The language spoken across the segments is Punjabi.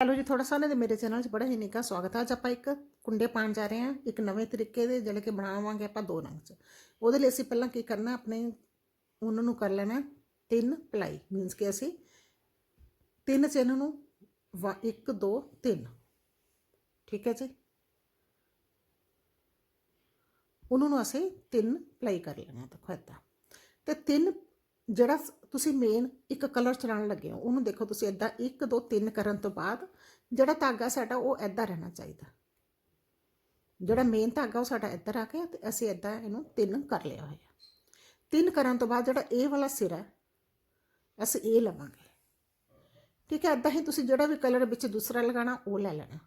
ਹੈਲੋ ਜੀ ਥੋੜਾ ਸਾਨੇ ਦੇ ਮੇਰੇ ਚੈਨਲ 'ਚ ਬੜਾ ਹੀ ਨਿੱਘਾ ਸਵਾਗਤ ਹੈ। ਅੱਜ ਆਪਾਂ ਇੱਕ ਕੁੰਡੇ ਪਾਣ ਜਾ ਰਹੇ ਹਾਂ, ਇੱਕ ਨਵੇਂ ਤਰੀਕੇ ਦੇ ਜਿਹੜੇ ਕਿ ਬਣਾਵਾਂਗੇ ਆਪਾਂ ਦੋ ਰੰਗ 'ਚ। ਉਹਦੇ ਲਈ ਅਸੀਂ ਪਹਿਲਾਂ ਕੀ ਕਰਨਾ, ਆਪਣੇ ਉਹਨਾਂ ਨੂੰ ਕਰ ਲੈਣਾ ਤਿੰਨ ਪਲਾਈ। ਮੀਨਸ ਕਿ ਅਸੀਂ ਤਿੰਨ ਚਿੰਨ ਨੂੰ 1 2 3 ਠੀਕ ਹੈ ਜੀ? ਉਹਨਾਂ ਨੂੰ ਅਸੀਂ ਤਿੰਨ ਪਲਾਈ ਕਰ ਲੈਣਾ ਦੇਖੋ ਏਦਾਂ ਤੇ ਤਿੰਨ ਜਿਹੜਾ ਤੁਸੀਂ ਮੇਨ ਇੱਕ ਕਲਰ ਚਲਾਉਣ ਲੱਗੇ ਹੋ, ਉਹਨੂੰ ਦੇਖੋ ਤੁਸੀਂ ਇਦਾਂ 1 2 3 ਕਰਨ ਤੋਂ ਬਾਅਦ ਜਿਹੜਾ ਧਾਗਾ ਸਾਡਾ ਉਹ ਇਦਾਂ ਰਹਿਣਾ ਚਾਹੀਦਾ। ਜਿਹੜਾ ਮੇਨ ਧਾਗਾ ਉਹ ਸਾਡਾ ਇੱਧਰ ਆ ਕੇ ਤੇ ਅਸੀਂ ਇਦਾਂ ਇਹਨੂੰ ਤਿੰਨ ਕਰ ਲਿਆ ਹੋਇਆ। ਤਿੰਨ ਕਰਨ ਤੋਂ ਬਾਅਦ ਜਿਹੜਾ ਇਹ ਵਾਲਾ ਸਿਰ ਹੈ, ਅਸੀਂ ਇਹ ਲਵਾਂਗੇ। ਠੀਕ ਹੈ ਇਦਾਂ ਹੀ ਤੁਸੀਂ ਜਿਹੜਾ ਵੀ ਕਲਰ ਵਿੱਚ ਦੂਸਰਾ ਲਗਾਣਾ ਉਹ ਲੈ ਲੈਣਾ।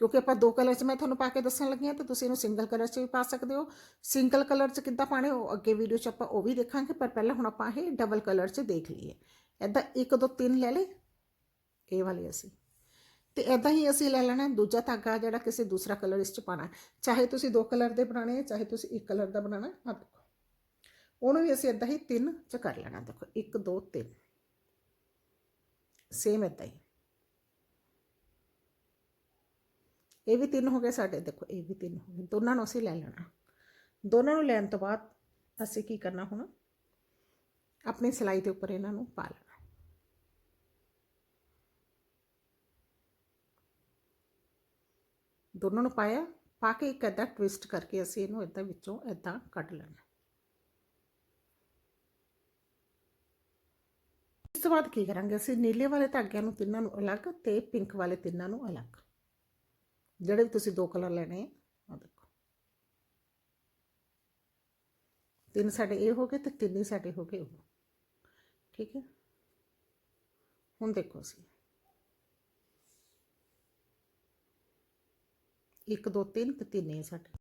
ਕਿਉਂਕਿ ਆਪਾਂ ਦੋ ਕਲਰ 'ਚ ਮੈਂ ਤੁਹਾਨੂੰ ਪਾ ਕੇ ਦੱਸਣ ਲੱਗੀ ਹਾਂ ਤੇ ਤੁਸੀਂ ਇਹਨੂੰ ਸਿੰਗਲ ਕਲਰ 'ਚ ਵੀ ਪਾ ਸਕਦੇ ਹੋ ਸਿੰਗਲ ਕਲਰ 'ਚ ਕਿੱਦਾਂ ਪਾਣੇ ਉਹ ਅੱਗੇ ਵੀਡੀਓ 'ਚ ਆਪਾਂ ਉਹ ਵੀ ਦੇਖਾਂਗੇ ਪਰ ਪਹਿਲਾਂ ਹੁਣ ਆਪਾਂ ਇਹ ਡਬਲ ਕਲਰ 'ਚ ਦੇਖ ਲਈਏ ਐਦਾਂ 1 2 3 ਲੈ ਲੇ ਇਹ ਵਾਲੇ ਅਸੀਂ ਤੇ ਐਦਾਂ ਹੀ ਅਸੀਂ ਲੈ ਲੈਣਾ ਦੂਜਾ ਧਾਗਾ ਜਿਹੜਾ ਕਿਸੇ ਦੂਸਰਾ ਕਲਰ ਇਸ 'ਚ ਪਾਣਾ ਚਾਹੇ ਤੁਸੀਂ ਦੋ ਕਲਰ ਦੇ ਬਣਾਣੇ ਚਾਹੇ ਤੁਸੀਂ ਇੱਕ ਕਲਰ ਦਾ ਬਣਾਣਾ ਆ ਦੇਖੋ ਉਹਨੂੰ ਵੀ ਅਸੀਂ ਐਦਾਂ ਹੀ ਤਿੰਨ 'ਚ ਕਰ ਲੈਣਾ ਦੇਖੋ 1 2 3 ਸੇਮ ਐਦਾਂ ਹੀ ਇਹ ਵੀ ਤਿੰਨ ਹੋ ਗਏ ਸਾਡੇ, ਦੇਖੋ ਇਹ ਵੀ ਤਿੰਨ ਹੋ ਗਏ, ਦੋਨਾਂ ਨੂੰ ਅਸੀਂ ਲੈ ਲੈਣਾ। ਦੋਨਾਂ ਨੂੰ ਲੈਣ ਤੋਂ ਬਾਅਦ ਅਸੀਂ ਕੀ ਕਰਨਾ ਹੁਣ? ਆਪਣੀ ਸਿਲਾਈ ਦੇ ਉੱਪਰ ਇਹਨਾਂ ਨੂੰ ਪਾ ਲੈਣਾ। ਦੋਨਾਂ ਨੂੰ ਪਾਇਆ, ਪਾ ਕੇ ਇੱਕ ਅੱਧਾ ਟਵਿਸਟ ਕਰਕੇ ਅਸੀਂ ਇਹਨੂੰ ਇਦਾਂ ਵਿੱਚੋਂ ਇਦਾਂ ਕੱਢ ਲੈਣਾ। ਇਸ ਤੋਂ ਬਾਅਦ ਕੀ ਕਰਾਂਗੇ ਅਸੀਂ? ਨੀਲੇ ਵਾਲੇ ਧਾਗਿਆਂ ਨੂੰ ਤਿੰਨਾਂ ਨੂੰ ਅਲੱਗ ਤੇ ਪਿੰਕ ਵਾਲੇ ਤਿੰਨਾਂ ਨੂੰ ਅਲੱਗ। ਜਿਹੜੇ ਵੀ ਤੁਸੀਂ ਦੋ ਕਲਰ ਲੈਣੇ ਆ ਆ ਦੇਖੋ। ਤਿੰਨ ਸਾਡੇ ਇਹ ਹੋ ਗਏ ਤੇ ਤਿੰਨ ਹੀ ਸਾਡੇ ਹੋ ਗਏ ਉਹ। ਠੀਕ ਹੈ? ਹੁਣ ਦੇਖੋ ਅਸੀਂ। 1 2 3 ਤੇ ਤਿੰਨ ਹੀ ਸਾਡੇ।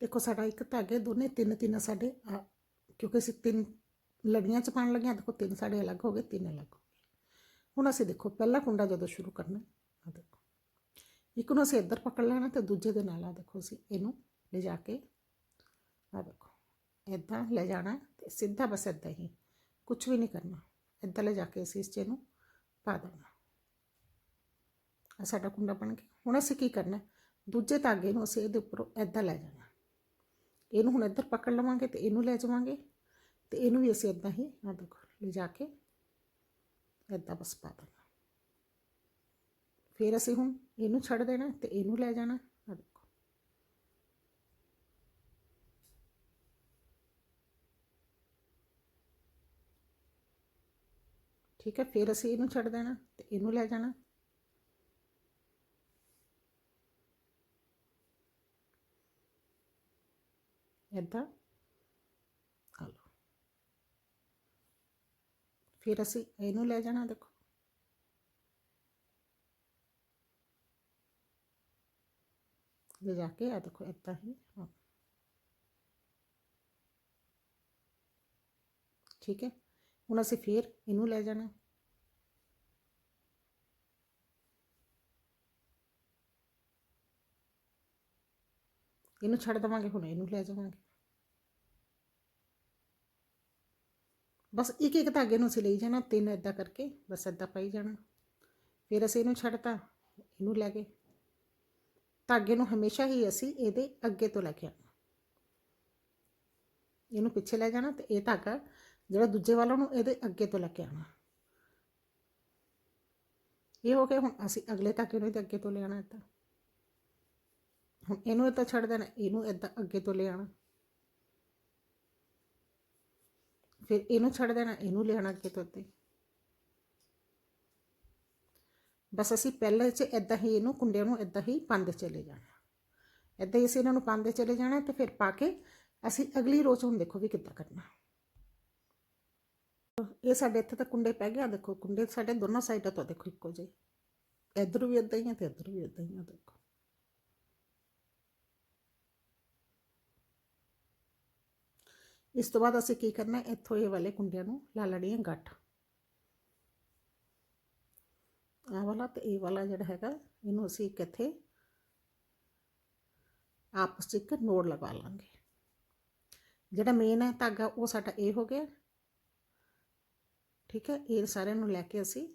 ਦੇਖੋ ਸਾਡਾ ਇੱਕ ਧਾਗੇ ਦੋਨੇ, ਤਿੰਨ ਤਿੰਨ ਸਾਡੇ ਕਿਉਂਕਿ ਅਸੀਂ ਤਿੰਨ ਲੜੀਆਂ ਚ ਪਾਣ ਲੱਗਿਆ, ਦੇਖੋ ਤਿੰਨ ਸਾਡੇ ਅਲੱਗ ਹੋ ਗਏ, ਤਿੰਨ ਅਲੱਗ ਹੋ ਗਏ। ਹੁਣ ਅਸੀਂ ਦੇਖੋ, ਪਹਿਲਾ ਕੁੰਡਾ ਜਦੋਂ ਸ਼ੁਰੂ ਕਰਨਾ ਆ ਦੇਖੋ। ਇੱਕ ਨੂੰ ਅਸੀਂ ਇੱਧਰ ਪਕੜ ਲੈਣਾ ਤੇ ਦੂਜੇ ਦੇ ਨਾਲ ਆ ਦੇਖੋ ਅਸੀਂ ਇਹਨੂੰ ਲਿਜਾ ਕੇ ਆ ਦੇਖੋ ਇੱਦਾਂ ਲੈ ਜਾਣਾ ਤੇ ਸਿੱਧਾ ਬਸ ਇੱਦਾਂ ਹੀ ਕੁਝ ਵੀ ਨਹੀਂ ਕਰਨਾ। ਇੱਦਾਂ ਲੈ ਜਾ ਕੇ ਅਸੀਂ ਇਸ ਚੇ ਨੂੰ ਪਾ ਦੇਣਾ। ਆ ਸਾਡਾ ਕੁੰਡਾ ਬਣ ਗਿਆ। ਹੁਣ ਅਸੀਂ ਕੀ ਕਰਨਾ? ਦੂਜੇ ਧਾਗੇ ਨੂੰ ਅਸੀਂ ਇਹਦੇ ਉੱਪਰੋਂ ਇੱਦਾਂ ਲੈ ਜਾਣਾ। ਇਹਨੂੰ ਹੁਣ ਇੱਧਰ ਪਕੜ ਲਵਾਂਗੇ ਤੇ ਇਹਨੂੰ ਲੈ ਜਾਵਾਂਗੇ ਤੇ ਇਹਨੂੰ ਵੀ ਅਸੀਂ ਇੱਦਾਂ ਹੀ ਆ ਦੇਖੋ, ਲਿਜਾ ਕੇ ਇੱਦਾਂ ਬਸ ਪਾ ਦੇਣਾ। ਫਿਰ ਅਸੀਂ ਹੁਣ ਇਹਨੂੰ ਛੱਡ ਦੇਣਾ ਤੇ ਇਹਨੂੰ ਲੈ ਜਾਣਾ। ਆ ਦੇਖੋ। ਠੀਕ ਹੈ, ਫਿਰ ਅਸੀਂ ਇਹਨੂੰ ਛੱਡ ਦੇਣਾ ਤੇ ਇਹਨੂੰ ਲੈ ਜਾਣਾ। ਇੱਦਾਂ ਆ ਲਓ। ਫਿਰ ਅਸੀਂ ਇਹਨੂੰ ਲੈ ਜਾਣਾ, ਦੇਖੋ। ਲੈ ਜਾ ਕੇ ਆ ਦੇਖੋ ਇੱਦਾਂ ਹੀ ਹਾਂ ਠੀਕ ਹੈ ਹੁਣ ਅਸੀਂ ਫੇਰ ਇਹਨੂੰ ਲੈ ਜਾਣਾ ਇਹਨੂੰ ਛੱਡ ਦਵਾਂਗੇ ਹੁਣ ਇਹਨੂੰ ਲੈ ਜਾਵਾਂਗੇ ਬਸ ਇੱਕ ਇੱਕ ਧਾਗੇ ਨੂੰ ਅਸੀਂ ਲਈ ਜਾਣਾ ਤਿੰਨ ਇਦਾਂ ਕਰਕੇ ਬਸ ਇਦਾਂ ਪਾਈ ਜਾਣਾ ਫਿਰ ਅਸੀਂ ਇਹਨੂੰ ਛੱਡਤਾ ਇਹਨੂੰ ਲੈ ਗਏ ਧਾਗੇ ਨੂੰ ਹਮੇਸ਼ਾ ਹੀ ਅਸੀਂ ਇਹਦੇ ਅੱਗੇ ਤੋਂ ਲੈ ਕੇ ਆਉਣਾ। ਇਹਨੂੰ ਪਿੱਛੇ ਲੈ ਜਾਣਾ ਤੇ ਇਹ ਧਾਗਾ ਜਿਹੜਾ ਦੂਜੇ ਵਾਲਾ ਨੂੰ ਇਹਦੇ ਅੱਗੇ ਤੋਂ ਲੈ ਕੇ ਆਉਣਾ। ਇਹ ਹੋ ਗਿਆ ਹੁਣ ਅਸੀਂ ਅਗਲੇ ਧਾਗੇ ਨੂੰ ਇਹਦੇ ਅੱਗੇ ਤੋਂ ਲੈ ਆਣਾ ਇੱਦਾਂ। ਹੁਣ ਇਹਨੂੰ ਤਾਂ ਛੱਡ ਦੇਣਾ, ਇਹਨੂੰ ਇੱਦਾਂ ਅੱਗੇ ਤੋਂ ਲੈ ਫਿਰ ਇਹਨੂੰ ਛੱਡ ਦੇਣਾ, ਇਹਨੂੰ ਲੈ ਅੱਗੇ ਤੋਂ ਇੱਦਾਂ ਬਸ ਅਸੀਂ ਪਹਿਲੇ 'ਚ ਇਦਾਂ ਹੀ ਇਹਨੂੰ ਕੁੰਡਿਆਂ ਨੂੰ ਇਦਾਂ ਹੀ ਪਾਉਂਦੇ ਚਲੇ ਜਾਣਾ। ਇਦਾਂ ਹੀ ਅਸੀਂ ਇਹਨਾਂ ਨੂੰ ਪਾਉਂਦੇ ਚਲੇ ਜਾਣਾ ਤੇ ਫਿਰ ਪਾ ਕੇ ਅਸੀਂ ਅਗਲੀ ਰੋਜ਼ ਹੁਣ ਦੇਖੋ ਵੀ ਕਿੱਦਾਂ ਕਰਨਾ। ਇਹ ਸਾਡੇ ਇੱਥੇ ਤਾਂ ਕੁੰਡੇ ਪੈ ਗਿਆ ਦੇਖੋ ਕੁੰਡੇ ਸਾਡੇ ਦੋਨੋਂ ਸਾਈਡਾਂ ਤੋਂ ਦੇਖੋ ਇੱਕੋ ਜਿਹੇ। ਇੱਧਰ ਵੀ ਇਦਾਂ ਹੀ ਆ ਤੇ ਇੱਧਰ ਵੀ ਇਦਾਂ ਹੀ ਆ ਦੇਖੋ। ਇਸ ਤੋਂ ਬਾਅਦ ਅਸੀਂ ਕੀ ਕਰਨਾ, ਇੱਥੋਂ ਇਹ ਵਾਲੇ ਕੁੰਡਿਆਂ ਨੂੰ ਲਾ ਲੈਣੀਆਂ ਗੱਠ। ਆਹ ਵਾਲਾ ਤੇ ਇਹ ਵਾਲਾ ਜਿਹੜਾ ਹੈਗਾ, ਇਹਨੂੰ ਅਸੀਂ ਇੱਕ ਇੱਥੇ ਆਪਸ ਵਿੱਚ ਇੱਕ ਨੋੜ ਲਗਾ ਲਾਂਗੇ। ਜਿਹੜਾ ਮੇਨ ਹੈ ਧਾਗਾ, ਉਹ ਸਾਡਾ ਇਹ ਹੋ ਗਿਆ। ਠੀਕ ਹੈ, ਇਹ ਸਾਰਿਆਂ ਨੂੰ ਲੈ ਕੇ ਅਸੀਂ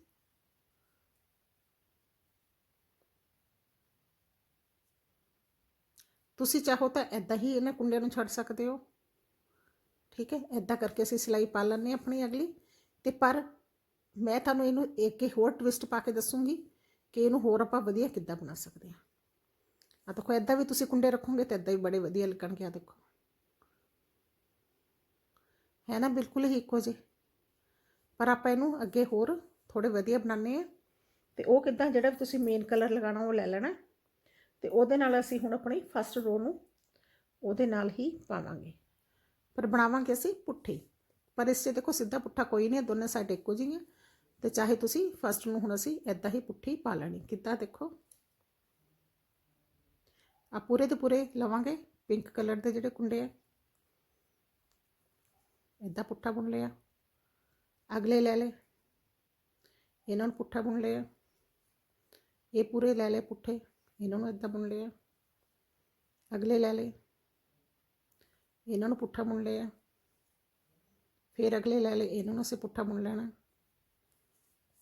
ਤੁਸੀਂ ਚਾਹੋ ਤਾਂ ਐਦਾਂ ਹੀ ਇਹਨਾਂ ਕੁੰਡਿਆਂ ਨੂੰ ਛੱਡ ਸਕਦੇ ਹੋ। ਠੀਕ ਹੈ ਐਦਾਂ ਕਰਕੇ ਅਸੀਂ ਸਿਲਾਈ ਪਾ ਲੈਣੇ ਆਪਣੀ ਅਗਲੀ। ਤੇ ਪਰ ਮੈਂ ਤੁਹਾਨੂੰ ਇਹਨੂੰ ਇੱਕ ਹੀ ਹੋਰ ਟਵਿਸਟ ਪਾ ਕੇ ਦੱਸੂਗੀ ਕਿ ਇਹਨੂੰ ਹੋਰ ਆਪਾਂ ਵਧੀਆ ਕਿੱਦਾਂ ਬਣਾ ਸਕਦੇ ਹਾਂ। ਆ ਦੇਖੋ ਐਦਾਂ ਵੀ ਤੁਸੀਂ ਕੁੰਡੇ ਰੱਖੋਗੇ ਤਾਂ ਐਦਾਂ ਹੀ ਬੜੇ ਵਧੀਆ ਲੱਗਣਗੇ ਆ ਦੇਖੋ। ਹੈ ਨਾ? ਬਿਲਕੁਲ ਹੀ ਇੱਕੋ ਜਿਹੇ। ਪਰ ਆਪਾਂ ਇਹਨੂੰ ਅੱਗੇ ਹੋਰ ਥੋੜੇ ਵਧੀਆ ਬਣਾਉਂਦੇ ਆ ਤੇ ਉਹ ਕਿੱਦਾਂ, ਜਿਹੜਾ ਵੀ ਤੁਸੀਂ ਮੇਨ ਕਲਰ ਲਗਾਉਣਾ, ਉਹ ਲੈ ਲੈਣਾ। ਤੇ ਉਹਦੇ ਨਾਲ ਅਸੀਂ ਹੁਣ ਆਪਣੀ ਫਸਟ ਰੋ ਨੂੰ ਉਹਦੇ ਨਾਲ ਹੀ ਪਾਵਾਂਗੇ। ਪਰ ਬਣਾਵਾਂਗੇ ਅਸੀਂ ਪੁੱਠੀ। ਪਰ ਇਸ 'ਚ ਦੇਖੋ, ਸਿੱਧਾ ਪੁੱਠਾ ਕੋਈ ਨਹੀਂ ਹੈ, ਦੋਨੇ ਸਾਈਡ ਇੱਕੋ ਜਿਹੀਆਂ। ਤੇ ਚਾਹੇ ਤੁਸੀਂ ਫਸਟ ਨੂੰ ਹੁਣ ਅਸੀਂ ਐਦਾਂ ਹੀ ਪੁੱਠੀ ਪਾ ਲੈਣੀ। ਕਿੱਦਾਂ ਦੇਖੋ? ਆ ਪੂਰੇ ਦੇ ਪੂਰੇ ਲਵਾਂਗੇ। ਪਿੰਕ ਕਲਰ ਦੇ ਜਿਹੜੇ ਕੁੰਡੇ ਆ। ਇਦਾਂ ਪੁੱਠਾ ਬੁਣ ਲਿਆ। ਅਗਲੇ ਲੈ ਲੈ ਇਹਨਾਂ ਨੂੰ ਪੁੱਠਾ ਬੁਣ ਲਿਆ। ਇਹ ਪੂਰੇ ਲੈ ਲੈ ਪੁੱਠੇ। ਇਹਨਾਂ ਨੂੰ ਇਦਾਂ ਬੁਣ ਲਿਆ। ਅਗਲੇ ਲੈ ਲੈ ਇਹਨਾਂ ਨੂੰ ਪੁੱਠਾ ਬੁਣ ਲਿਆ। ਫਿਰ ਅਗਲੇ ਲੈ ਲੈ ਇਹਨਾਂ ਨੂੰ ਅਸੀਂ ਪੁੱਠਾ ਬੁਣ ਲੈਣਾ।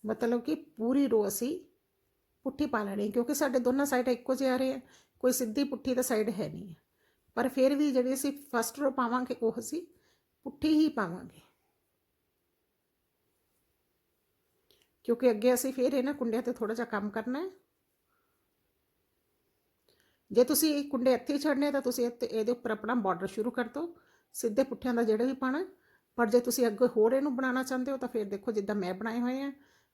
ਮਤਲਬ ਕਿ ਪੂਰੀ ਰੋ ਅਸੀਂ ਪੁੱਠੀ ਪਾ ਲੈਣੀ ਕਿਉਂਕਿ ਸਾਡੇ ਦੋਨਾਂ ਸਾਈਡ ਇੱਕੋ ਜਿਹੇ ਆ ਰਹੇ ਆ। ਕੋਈ ਸਿੱਧੀ ਪੁੱਠੀ ਤਾਂ ਸਾਈਡ ਹੈ ਨਹੀਂ ਪਰ ਫਿਰ ਵੀ ਜਿਹੜੀ ਅਸੀਂ ਫਸਟ ਰੋ ਪਾਵਾਂਗੇ, ਉਹ ਅਸੀਂ ਪੁੱਠੀ ਹੀ ਪਾਵਾਂਗੇ। ਕਿਉਂਕਿ ਅੱਗੇ ਅਸੀਂ ਫਿਰ ਇਹਨਾਂ ਕੁੰਡਿਆਂ ਤੇ ਥੋੜਾ ਜਿਹਾ ਕੰਮ ਕਰਨਾ ਹੈ। ਜੇ ਤੁਸੀਂ ਕੁੰਡੇ ਇੱਥੇ ਹੀ ਛੱਡਨੇ ਤਾਂ ਤੁਸੀਂ ਇੱਥੇ ਇਹਦੇ ਉੱਪਰ ਆਪਣਾ ਬਾਰਡਰ ਸ਼ੁਰੂ ਕਰ ਦਿਓ। ਸਿੱਧੇ ਪੁੱਠਿਆਂ ਦਾ ਜਿਹੜਾ ਵੀ ਪਾਣਾ ਪਰ ਜੇ ਤੁਸੀਂ ਅੱਗੇ ਹੋਰ ਇਹਨੂੰ ਬਣਾਉਣਾ ਚਾਹੁੰਦੇ ਹੋ, ਤਾਂ ਫਿਰ ਦੇਖੋ ਜਿੱਦਾਂ ਮੈਂ ਬਣਾਏ ਹੋਏ ਆ।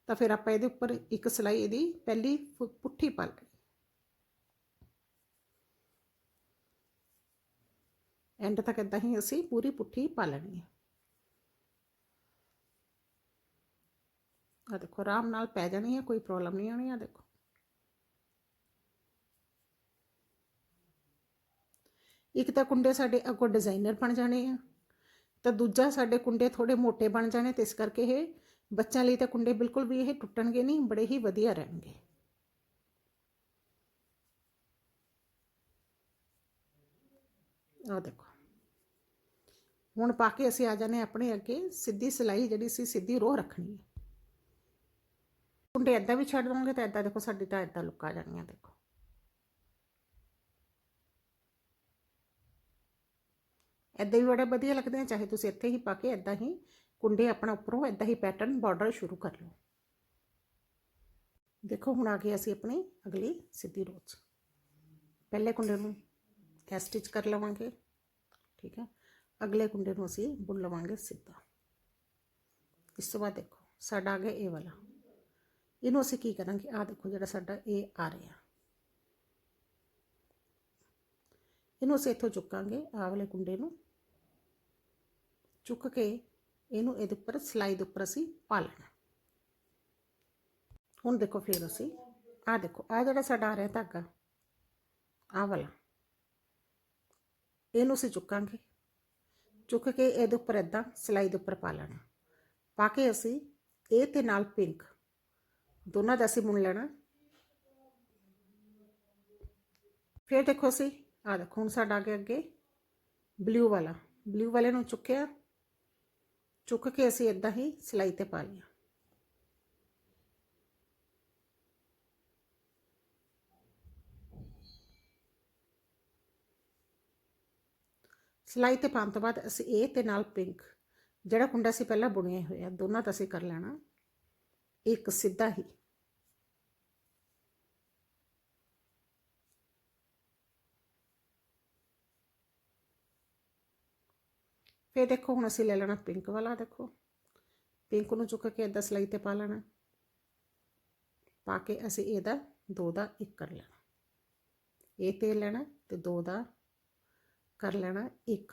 ਤਾਂ ਫਿਰ ਆਪਾਂ ਇਹਦੇ ਉੱਪਰ ਇੱਕ ਸਲਾਈ ਇਹਦੀ ਪਹਿਲੀ ਪੁੱਠੀ ਪਾ ਲੈਣੀ ਐਂਡ ਤੱਕ ਇਦਾਂ ਹੀ ਅਸੀਂ ਪੂਰੀ ਪੁੱਠੀ ਪਾ ਲੈਣੀ ਹੈ। ਆ ਦੇਖੋ, ਆਰਾਮ ਨਾਲ ਪੈ ਜਾਣੀ ਹੈ, ਕੋਈ ਪ੍ਰੋਬਲਮ ਨਹੀਂ ਆਉਣੀ ਆ ਦੇਖੋ। ਇੱਕ ਤਾਂ ਕੁੰਡੇ ਸਾਡੇ ਅੱਗੋਂ ਡਿਜ਼ਾਈਨਰ ਬਣ ਜਾਣੇ ਆ, ਤਾਂ ਦੂਜਾ ਸਾਡੇ ਕੁੰਡੇ ਥੋੜੇ ਮੋٹے ਬਣ ਜਾਣੇ, ਤੇ ਇਸ ਕਰਕੇ ਇਹ ਬੱਚਿਆਂ ਲਈ ਤਾਂ ਕੁੰਡੇ ਬਿਲਕੁਲ ਵੀ ਇਹ ਟੁੱਟਣਗੇ ਨਹੀਂ, ਬੜੇ ਹੀ ਵਧੀਆ ਰਹਿਣਗੇ। ਆ ਦੇਖੋ। ਹੁਣ ਪਾ ਕੇ ਅਸੀਂ ਆ ਜਾਣੇ ਆਪਣੇ ਅੱਗੇ, ਸਿੱਧੀ ਸਿਲਾਈ ਜਿਹੜੀ ਸੀ, ਸਿੱਧੀ ਰੋਹ ਰੱਖਣੀ ਹੈ। ਕੁੰਡੇ ਐਦਾਂ ਵੀ ਛੱਡ ਦਵਾਂਗੇ ਤਾਂ ਐਦਾਂ ਦੇਖੋ, ਸਾਡੀ ਤਾਂ ਐਦਾਂ ਲੁੱਕ ਆ ਜਾਣੀਆਂ, ਦੇਖੋ। ਐਦਾਂ ਵੀ ਬੜੇ ਵਧੀਆ ਲੱਗਦੇ ਆ, ਚਾਹੇ ਤੁਸੀਂ ਇੱਥੇ ਹੀ ਪਾ ਕੇ ਐਦਾਂ ਹੀ ਕੁੰਡੇ ਆਪਣਾ ਉੱਪਰੋਂ ਐਦਾਂ ਹੀ ਪੈਟਰਨ ਬਾਰਡਰ ਸ਼ੁਰੂ ਕਰ ਲਓ। ਦੇਖੋ, ਹੁਣ ਆ ਗਏ ਅਸੀਂ ਆਪਣੀ ਅਗਲੀ ਸਿੱਧੀ ਰੋਜ਼ ਪਹਿਲੇ ਕੁੰਡੇ ਨੂੰ ਐ ਸਟਿਚ ਕਰ ਲਵਾਂਗੇ, ਠੀਕ ਹੈ? ਅਗਲੇ ਕੁੰਡੇ ਨੂੰ ਅਸੀਂ ਬੁਣ ਲਵਾਂਗੇ ਸਿੱਧਾ। ਇਸ ਤੋਂ ਬਾਅਦ ਦੇਖੋ, ਸਾਡਾ ਆ ਗਿਆ ਇਹ ਵਾਲਾ। ਇਹਨੂੰ ਅਸੀਂ ਕੀ ਕਰਾਂਗੇ? ਆ ਦੇਖੋ ਜਿਹੜਾ ਸਾਡਾ ਇਹ ਆ ਰਿਹਾ। ਇਹਨੂੰ ਅਸੀਂ ਇੱਥੋਂ ਚੁੱਕਾਂਗੇ, ਆਹ ਵਾਲੇ ਕੁੰਡੇ ਨੂੰ। ਚੁੱਕ ਕੇ ਇਹਨੂੰ ਇਹਦੇ ਉੱਪਰ ਸਲਾਈ ਦੇ ਉੱਪਰ ਅਸੀਂ ਪਾ ਲੈਣਾ। ਹੁਣ ਦੇਖੋ ਫਿਰ ਅਸੀਂ, ਆਹ ਦੇਖੋ, ਆਹ ਜਿਹੜਾ ਸਾਡਾ ਆ ਰਿਹਾ ਧਾਗਾ, ਆਹ ਵਾਲਾ। ਇਹਨੂੰ ਅਸੀਂ ਚੁੱਕਾਂਗੇ। ਚੁੱਕ ਕੇ ਇਹਦੇ ਉੱਪਰ ਇਦਾਂ ਸਲਾਈ ਦੇ ਉੱਪਰ ਪਾ ਲੈਣਾ। ਪਾ ਕੇ ਅਸੀਂ ਇਹ ਤੇ ਨਾਲ ਪਿੰਕ, ਦੋਨਾਂ ਦਾ ਅਸੀਂ ਬੁਣ ਲੈਣਾ। ਫਿਰ ਦੇਖੋ ਅਸੀਂ ਆ ਦੇਖੋ ਹੁਣ ਸਾਡਾ ਅੱਗੇ ਅੱਗੇ ਬਲੂ ਵਾਲਾ। ਬਲੂ ਵਾਲੇ ਨੂੰ ਚੁੱਕਿਆ। ਚੁੱਕ ਕੇ ਅਸੀਂ ਇਦਾਂ ਹੀ ਸਿਲਾਈ ਤੇ ਪਾ ਲਿਆ ਸਿਲਾਈ ਤੇ ਪਾਉਣ ਤੋਂ ਬਾਅਦ ਅਸੀਂ ਇਹ ਤੇ ਨਾਲ ਪਿੰਕ, ਜਿਹੜਾ ਕੁੰਡਾ ਸੀ ਪਹਿਲਾਂ ਬੁਣਿਆ ਹੋਇਆ, ਦੋਨਾਂ ਦਾ ਅਸੀਂ ਕਰ ਲੈਣਾ। ਇੱਕ ਸਿੱਧਾ ਹੀ। ਫਿਰ ਦੇਖੋ ਹੁਣ ਅਸੀਂ ਲੈ ਲੈਣਾ ਪਿੰਕ ਵਾਲਾ, ਦੇਖੋ। ਪਿੰਕ ਨੂੰ ਚੁੱਕ ਕੇ ਇਦਾਂ ਸਲਾਈ ਤੇ ਪਾ ਲੈਣਾ। ਪਾ ਕੇ ਅਸੀਂ ਇਹਦਾ ਦੋ ਦਾ ਇੱਕ ਕਰ ਲੈਣਾ। ਇਹ ਤੇ ਲੈਣਾ ਤੇ ਦੋ ਦਾ ਕਰ ਲੈਣਾ ਇੱਕ।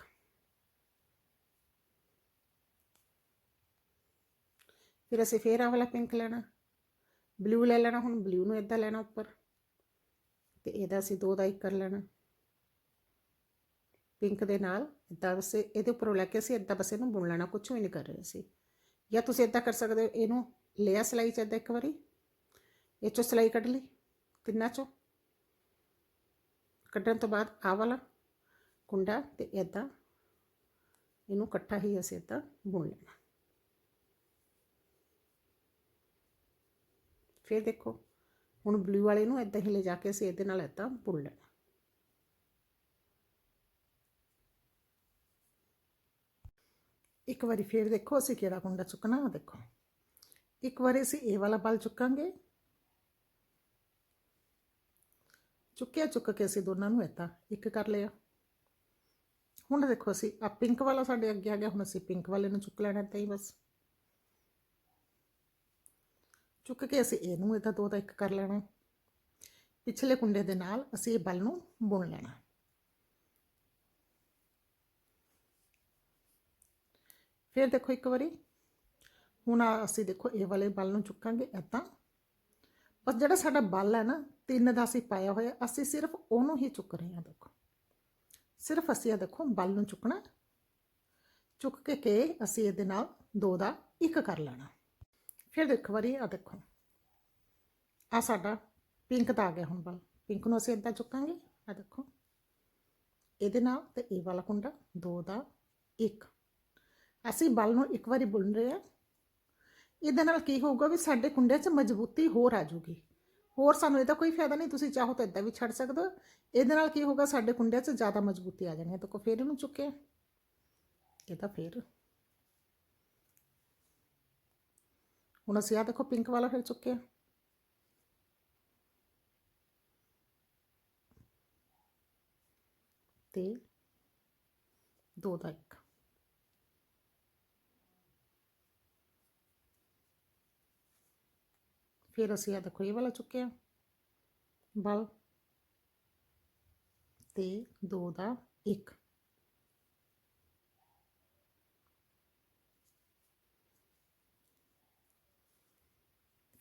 ਫਿਰ ਅਸੀਂ ਫੇਰ ਆਹ ਵਾਲਾ ਪਿੰਕ ਲੈਣਾ। ਬਲੂ ਲੈ ਲੈਣਾ, ਹੁਣ ਬਲੂ ਨੂੰ ਇਦਾਂ ਲੈਣਾ ਉੱਪਰ। ਤੇ ਇਹਦਾ ਅਸੀਂ ਦੋ ਦਾ ਇੱਕ ਕਰ ਲੈਣਾ। ਪਿੰਕ ਦੇ ਨਾਲ ਇਦਾਂ ਬਸ ਇਹਦੇ ਉੱਪਰੋਂ ਲੈ ਕੇ ਅਸੀਂ ਇਦਾਂ ਬਸ ਇਹਨੂੰ ਬੁਣ ਲੈਣਾ ਕੁਝ ਵੀ ਨਹੀਂ ਕਰ ਰਹੇ ਸੀ ਜਾਂ ਤੁਸੀਂ ਇਦਾਂ ਕਰ ਸਕਦੇ ਹੋ, ਇਹਨੂੰ ਲਿਆ ਸਲਾਈ ਚ ਇਦਾਂ ਇੱਕ ਵਾਰੀ। ਇਹ ਚੋਂ ਸਲਾਈ ਕੱਢ ਲਈ, ਤਿੰਨਾਂ ਚੋਂ। ਕੱਢਣ ਤੋਂ ਬਾਅਦ ਆ ਵਾਲਾ ਕੁੰਡਾ ਤੇ ਇਦਾਂ ਇਹਨੂੰ ਇਕੱਠਾ ਹੀ ਅਸੀਂ ਇਦਾਂ ਬੁਣ ਲੈਣਾ। ਫਿਰ ਦੇਖੋ, ਹੁਣ ਬਲੂ ਵਾਲੇ ਨੂੰ ਇਦਾਂ ਹੀ ਲੈ ਜਾ ਕੇ ਅਸੀਂ ਇਹਦੇ ਨਾਲ ਇਦਾਂ ਬੁਣ ਲੈਣਾ। ਇੱਕ ਵਾਰੀ ਫੇਰ ਦੇਖੋ, ਅਸੀਂ ਕਿਹੜਾ ਕੁੰਡਾ ਚੁੱਕਣਾ ਆ ਦੇਖੋ। ਇੱਕ ਵਾਰੀ ਅਸੀਂ ਇਹ ਵਾਲਾ ਬਲ ਚੁੱਕਾਂਗੇ। ਚੁੱਕਿਆ, ਚੁੱਕ ਕੇ ਅਸੀਂ ਦੋਨਾਂ ਨੂੰ ਏਦਾਂ ਇੱਕ ਕਰ ਲਿਆ। ਹੁਣ ਦੇਖੋ, ਅਸੀਂ ਆ ਪਿੰਕ ਵਾਲਾ ਸਾਡੇ ਅੱਗੇ ਆ ਗਿਆ, ਹੁਣ ਅਸੀਂ ਪਿੰਕ ਵਾਲੇ ਨੂੰ ਚੁੱਕ ਲੈਣਾ ਤਾਂ ਹੀ ਬਸ। ਚੁੱਕ ਕੇ ਅਸੀਂ ਇਹਨੂੰ ਇਹਦਾ ਦੋ ਦਾ ਇੱਕ ਕਰ ਲੈਣਾ। ਪਿਛਲੇ ਕੁੰਡੇ ਦੇ ਨਾਲ ਅਸੀਂ ਇਹ ਬਲ ਨੂੰ ਬੁਣ ਲੈਣਾ। ਫਿਰ ਦੇਖੋ ਇੱਕ ਵਾਰੀ। ਹੁਣ ਆ ਅਸੀਂ ਦੇਖੋ ਇਹ ਵਾਲੇ ਬਲ ਨੂੰ ਚੁੱਕਾਂਗੇ ਏਦਾਂ ਬਸ ਜਿਹੜਾ ਸਾਡਾ ਬਲ ਹੈ ਨਾ, ਤਿੰਨ ਦਾ ਅਸੀਂ ਪਾਇਆ ਹੋਇਆ, ਅਸੀਂ ਸਿਰਫ ਉਹਨੂੰ ਹੀ ਚੁੱਕ ਰਹੇ ਹਾਂ ਦੇਖੋ। ਸਿਰਫ ਅਸੀਂ ਆ ਦੇਖੋ ਬਲ ਨੂੰ ਚੁੱਕਣਾ। ਚੁੱਕ ਕੇ ਕੇ ਅਸੀਂ ਇਹਦੇ ਨਾਲ ਦੋ ਦਾ ਇੱਕ ਕਰ ਲੈਣਾ। ਫਿਰ ਦੇਖੋ ਵਾਰੀ ਆ ਦੇਖੋ। ਆ ਸਾਡਾ ਪਿੰਕ ਦਾ ਆ ਗਿਆ ਹੁਣ ਬਲ। ਪਿੰਕ ਨੂੰ ਅਸੀਂ ਇਦਾਂ ਚੁੱਕਾਂਗੇ। ਆ ਦੇਖੋ। ਇਹਦੇ ਨਾਲ ਤੇ ਇਹ ਵਾਲਾ ਕੁੰਡਾ ਦੋ ਦਾ ਇੱਕ। ਅਸੀਂ ਬਲ ਨੂੰ ਇੱਕ ਵਾਰੀ ਬੁਣ ਰਹੇ ਆ ਇਹਦੇ ਨਾਲ ਕੀ ਹੋਊਗਾ ਵੀ ਸਾਡੇ ਕੁੰਡੇ 'ਚ ਮਜ਼ਬੂਤੀ ਹੋਰ ਆ ਜੂਗੀ ਹੋਰ ਸਾਨੂੰ ਇਹਦਾ ਕੋਈ ਫਾਇਦਾ ਨਹੀਂ, ਤੁਸੀਂ ਚਾਹੋ ਤਾਂ ਇਦਾਂ ਵੀ ਛੱਡ ਸਕਦੇ ਹੋ। ਇਹਦੇ ਨਾਲ ਕੀ ਹੋਊਗਾ, ਸਾਡੇ ਕੁੰਡੇ 'ਚ ਜ਼ਿਆਦਾ ਮਜ਼ਬੂਤੀ ਆ ਜਾਣੀ ਹੈ। ਤਾਂ ਕੋ ਫੇਰ ਇਹਨੂੰ ਚੁੱਕਿਆ। ਇਹ ਤਾਂ ਫੇਰ। ਹੁਣ ਅਸੀਂ ਆ ਦੇਖੋ, ਪਿੰਕ ਵਾਲਾ ਫਿਰ ਚੁੱਕਿਆ। ਤੇ ਦੋ ਦਾ ਇੱਕ ਫਿਰ ਅਸੀਂ ਆ ਦੇਖੋ ਇਹ ਵਾਲਾ ਚੁੱਕਿਆ। ਬਲ। ਤੇ ਦੋ ਦਾ ਇੱਕ।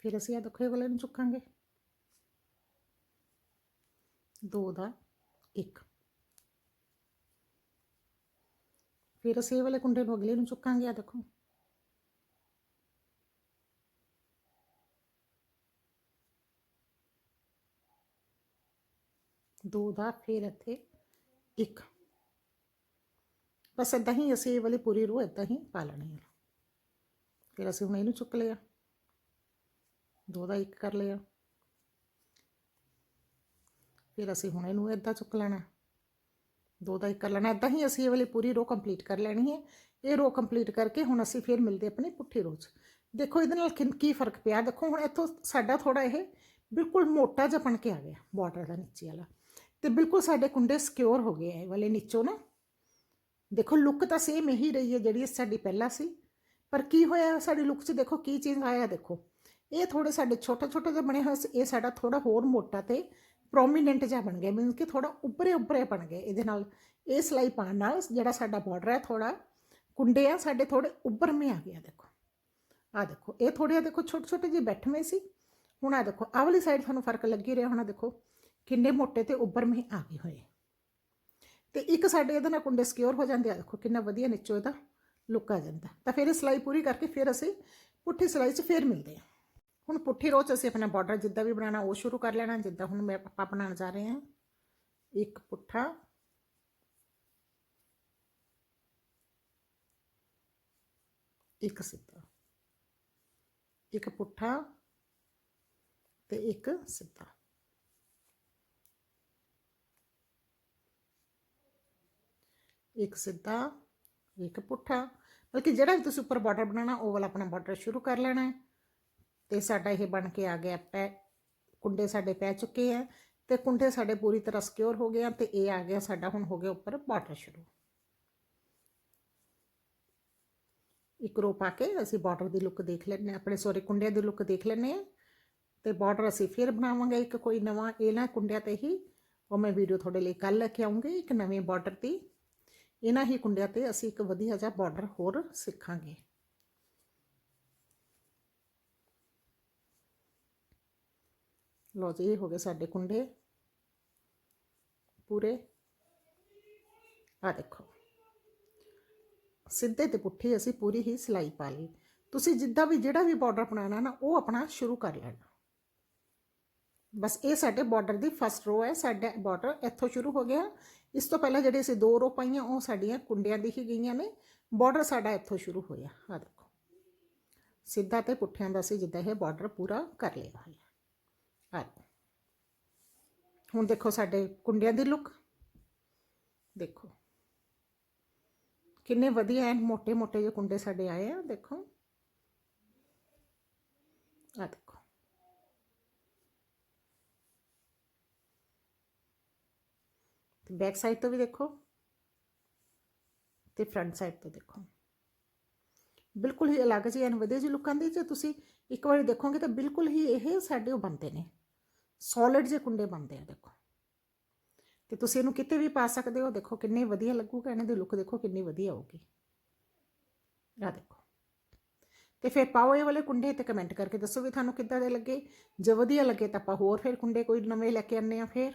ਫਿਰ ਅਸੀਂ ਆ ਦੇਖੋ ਇਹ ਵਾਲੇ ਨੂੰ ਚੁੱਕਾਂਗੇ। ਦੋ ਦਾ ਇੱਕ। ਫਿਰ ਅਸੀਂ ਇਹ ਵਾਲੇ ਕੁੰਡੇ ਨੂੰ ਅਗਲੇ ਨੂੰ ਚੁੱਕਾਂਗੇ ਆ ਦੇਖੋ। ਦੋ ਦਾ ਫਿਰ ਇੱਥੇ ਇੱਕ ਬਸ ਇਦਾਂ ਹੀ ਅਸੀਂ ਇਹ ਵਾਲੀ ਪੂਰੀ ਰੋ ਇਦਾਂ ਹੀ ਪਾ ਲੈਣੀ ਹੈ ਫਿਰ ਅਸੀਂ ਹੁਣ ਇਹਨੂੰ ਚੁੱਕ ਲਿਆ ਦੋ ਦਾ ਇੱਕ ਕਰ ਲਿਆ ਫਿਰ ਅਸੀਂ ਹੁਣ ਇਹਨੂੰ ਇਦਾਂ ਚੁੱਕ ਲੈਣਾ ਦੋ ਦਾ ਇੱਕ ਕਰ ਲੈਣਾ ਇਦਾਂ ਹੀ ਅਸੀਂ ਇਹ ਵਾਲੀ ਪੂਰੀ ਰੋ ਕੰਪਲੀਟ ਕਰ ਲੈਣੀ ਹੈ ਇਹ ਰੋ ਕੰਪਲੀਟ ਕਰਕੇ ਹੁਣ ਅਸੀਂ ਫਿਰ ਮਿਲਦੇ ਆਪਣੀ ਪੁੱਠੀ ਰੋ 'ਚ ਦੇਖੋ ਇਹਦੇ ਨਾਲ ਕਿੰਨ- ਕੀ ਫ਼ਰਕ ਪਿਆ ਦੇਖੋ ਹੁਣ ਇੱਥੋਂ ਸਾਡਾ ਥੋੜਾ ਇਹ ਬਿਲਕੁਲ ਮੋਟਾ ਜਿਹਾ ਬਣ ਕੇ ਆ ਗਿਆ ਬਾਰਡਰ ਦਾ ਨੀਚੇ ਵਾਲਾ ਤੇ ਬਿਲਕੁਲ ਸਾਡੇ ਕੁੰਡੇ ਸਿਕਿਉਰ ਹੋ ਗਏ ਇਹ ਵਾਲੇ ਨੀਚੋਂ ਨਾ। ਦੇਖੋ ਲੁੱਕ ਤਾਂ ਸੇਮ ਇਹੀ ਰਹੀ ਹੈ ਜਿਹੜੀ ਸਾਡੀ ਪਹਿਲਾਂ ਸੀ। ਪਰ ਕੀ ਹੋਇਆ, ਸਾਡੀ ਲੁੱਕ 'ਚ ਦੇਖੋ ਕੀ ਚੇਂਜ ਆਇਆ ਦੇਖੋ। ਇਹ ਥੋੜੇ ਸਾਡੇ ਛੋਟੇ ਛੋਟੇ ਜਿਹਾ ਬਣੇ ਹੋਇਆ ਸੀ, ਇਹ ਸਾਡਾ ਥੋੜਾ ਹੋਰ ਮੋਟਾ ਤੇ ਪ੍ਰੋਮੀਨੈਂਟ ਜਿਹਾ ਬਣ ਗਿਆ ਮੀਨਸ ਕਿ ਥੋੜਾ ਉੱਪਰੇ ਉੱਪਰੇ ਬਣ ਗਏ ਇਹਦੇ ਨਾਲ। ਇਹ ਸਲਾਈ ਪਾਉਣ ਨਾਲ ਜਿਹੜਾ ਸਾਡਾ ਬਾਰਡਰ ਹੈ ਥੋੜਾ ਕੁੰਡੇ ਆ, ਸਾਡੇ ਥੋੜੇ ਉੱਪਰਵੇਂ ਆ ਗਿਆ ਦੇਖੋ। ਆ ਦੇਖੋ, ਇਹ ਥੋੜੇ ਦੇਖੋ, ਛੋਟੇ ਛੋਟੇ ਜਿਹੇ ਬੈਠਵੇਂ ਸੀ। ਹੁਣ ਆ ਦੇਖੋ, ਆਹ ਵਾਲੀ ਸਾਈਡ ਤੁਹਾਨੂੰ ਫ਼ਰਕ ਲੱਗੀ ਰਿਹਾ ਹੋਣਾ ਦੇਖੋ। ਕਿੰਨੇ ਮੋਟੇ ਤੇ ਉੱਪਰਵੇਂ ਆ ਗਏ ਹੋਏ। ਤੇ ਇੱਕ ਸਾਡੇ ਇਹਦੇ ਨਾਲ ਕੁੰਡੇ ਸਿਕਿਉਰ ਹੋ ਜਾਂਦੇ ਆ। ਦੇਖੋ ਕਿੰਨਾ ਵਧੀਆ ਨੀਚੋ ਇਹਦਾ ਲੁੱਕ ਆ ਜਾਂਦਾ। ਤਾਂ ਫਿਰ ਇਹ ਸਿਲਾਈ ਪੂਰੀ ਕਰਕੇ ਫਿਰ ਅਸੀਂ ਪੁੱਠੀ ਸਿਲਾਈ 'ਚ ਫਿਰ ਮਿਲਦੇ ਹਾਂ। ਹੁਣ ਪੁੱਠੀ ਰੋਚ ਅਸੀਂ ਆਪਣਾ ਬਾਰਡਰ ਜਿੱਦਾਂ ਵੀ ਬਣਾਉਣਾ ਉਹ ਸ਼ੁਰੂ ਕਰ ਲੈਣਾ। ਜਿੱਦਾਂ ਹੁਣ ਮੈਂ ਆਪਾਂ ਬਣਾਉਣ ਜਾ ਰਹੇ ਹਾਂ। ਇੱਕ ਪੁੱਠਾ। ਇੱਕ ਸਿੱਧਾ। ਇੱਕ ਪੁੱਠਾ ਤੇ ਇੱਕ ਸਿੱਧਾ। ਇੱਕ ਸਿੱਧਾ, ਇੱਕ ਪੁੱਠਾ। ਬਲਕਿ ਜਿਹੜਾ ਵੀ ਤੁਸੀਂ ਉੱਪਰ ਬਾਰਡਰ ਬਣਾਉਣਾ, ਉਹ ਵਾਲਾ ਆਪਣਾ ਬਾਰਡਰ ਸ਼ੁਰੂ ਕਰ ਲੈਣਾ ਹੈ। ਤੇ ਸਾਡਾ ਇਹ ਬਣ ਕੇ ਆ ਗਿਆ ਪੈ, ਕੁੰਡੇ ਸਾਡੇ ਪੈ ਚੁੱਕੇ ਆ ਤੇ ਕੁੰਡੇ ਸਾਡੇ ਪੂਰੀ ਤਰ੍ਹਾਂ ਸਿਕਿਉਰ ਹੋ ਗਏ ਆ ਤੇ ਇਹ ਆ ਗਿਆ ਸਾਡਾ ਹੁਣ ਹੋ ਗਿਆ ਉੱਪਰ ਬਾਰਡਰ ਸ਼ੁਰੂ। ਇੱਕ ਰੋ ਪਾ ਕੇ ਅਸੀਂ ਬਾਰਡਰ ਦੀ ਲੁੱਕ ਦੇਖ ਲੈਣੇ ਆਪਣੇ ਸੋਰੀ ਕੁੰਡਿਆਂ ਦੀ ਲੁੱਕ ਦੇਖ ਲੈਣੇ ਆ ਤੇ ਬਾਰਡਰ ਅਸੀਂ ਫਿਰ ਬਣਾਵਾਂਗੇ ਇੱਕ ਕੋਈ ਨਵਾਂ। ਇਹਨਾਂ ਕੁੰਡਿਆਂ ਤੇ ਹੀ ਉਹ ਮੈਂ ਵੀਡੀਓ ਤੁਹਾਡੇ ਲਈ ਕੱਲ ਲੈ ਕੇ ਆਉਂਗੀ ਇੱਕ ਨਵੇਂ ਬਾਰਡਰ ਦੀ। ਇਹਨਾਂ ਹੀ ਕੁੰਡਿਆਂ ਤੇ ਅਸੀਂ ਇੱਕ ਵਧੀਆ ਜਿਹਾ ਬਾਰਡਰ ਹੋਰ ਸਿੱਖਾਂਗੇ। ਲੋ ਜੀ, ਇਹ ਹੋ ਗਏ ਸਾਡੇ ਕੁੰਡੇ। ਪੂਰੇ। ਆ ਦੇਖੋ। ਸਿੱਧੇ ਤੇ ਪੁੱਠੀ ਅਸੀਂ ਪੂਰੀ ਹੀ ਸਿਲਾਈ ਪਾ ਲਈ। ਤੁਸੀਂ ਜਿੱਦਾਂ ਵੀ, ਜਿਹੜਾ ਵੀ ਬਾਰਡਰ ਬਣਾਉਣਾ ਨਾ, ਉਹ ਆਪਣਾ ਸ਼ੁਰੂ ਕਰ ਲੈਣਾ। ਬਸ ਇਹ ਸਾਡੇ ਬਾਰਡਰ ਦੀ ਫਸਟ ਰੋ ਹੈ, ਸਾਡਾ ਬਾਰਡਰ ਇੱਥੋਂ ਸ਼ੁਰੂ ਹੋ ਗਿਆ। ਇਸ ਤੋਂ ਪਹਿਲਾਂ ਜਿਹੜੇ ਅਸੀਂ ਦੋ ਰੋ ਪਾਈਆਂ, ਉਹ ਸਾਡੀਆਂ ਕੁੰਡਿਆਂ ਦੀ ਹੀ ਗਈਆਂ ਨੇ। ਬਾਰਡਰ ਸਾਡਾ ਇੱਥੋਂ ਸ਼ੁਰੂ ਹੋਇਆ ਆ ਦੇਖੋ। ਸਿੱਧਾ ਤੇ ਪੁੱਠਿਆਂ ਦਾ ਅਸੀਂ ਜਿੱਦਾਂ ਇਹ ਬਾਰਡਰ ਪੂਰਾ ਕਰ ਲਿਆ ਹੈ ਆ ਹੁਣ ਦੇਖੋ ਸਾਡੇ ਕੁੰਡਿਆਂ ਦੀ ਲੁੱਕ ਦੇਖੋ। ਕਿੰਨੇ ਵਧੀਆ ਐ ਮੋٹے ਮੋٹے ਜਿਹੇ ਕੁੰਡੇ ਸਾਡੇ ਆਏ ਆ, ਦੇਖੋ। ਆ ਤੇ ਬੈਕ ਸਾਈਡ ਤੋਂ ਵੀ ਦੇਖੋ ਤੇ ਫਰੰਟ ਸਾਈਡ ਤੋਂ ਦੇਖੋ। ਬਿਲਕੁਲ ਹੀ ਅਲੱਗ ਜਿਹੀ ਐਨ ਵਧੀਆ ਜਿਹੀ ਲੁੱਕ ਆਉਂਦੀ ਜੇ ਤੁਸੀਂ ਇੱਕ ਵਾਰੀ ਦੇਖੋਗੇ ਤਾਂ ਬਿਲਕੁਲ ਹੀ ਇਹ ਸਾਡੇ ਉਹ ਬਣਦੇ ਨੇ। ਸੋਲਿਡ ਜਿਹੇ ਕੁੰਡੇ ਬਣਦੇ ਆ, ਦੇਖੋ। ਤੇ ਤੁਸੀਂ ਇਹਨੂੰ ਕਿਤੇ ਵੀ ਪਾ ਸਕਦੇ ਹੋ, ਦੇਖੋ ਕਿੰਨੇ ਵਧੀਆ ਲੱਗੂਗਾ ਇਹਨਾਂ ਦੀ ਲੁੱਕ ਦੇਖੋ ਕਿੰਨੀ ਵਧੀਆ ਆਊਗੀ ਆ ਦੇਖੋ। ਤੇ ਫਿਰ ਪਾਓ ਇਹ ਵਾਲੇ ਕੁੰਡੇ ਤੇ ਕਮੈਂਟ ਕਰਕੇ ਦੱਸੋ ਵੀ ਤੁਹਾਨੂੰ ਕਿੱਦਾਂ ਦੇ ਲੱਗੇ। ਜੇ ਵਧੀਆ ਲੱਗੇ ਤਾਂ ਆਪਾਂ ਹੋਰ ਫਿਰ ਕੁੰਡੇ ਕੋਈ ਨਵੇਂ ਲੈ ਕੇ ਆਉਂਦੇ ਆ ਫਿਰ।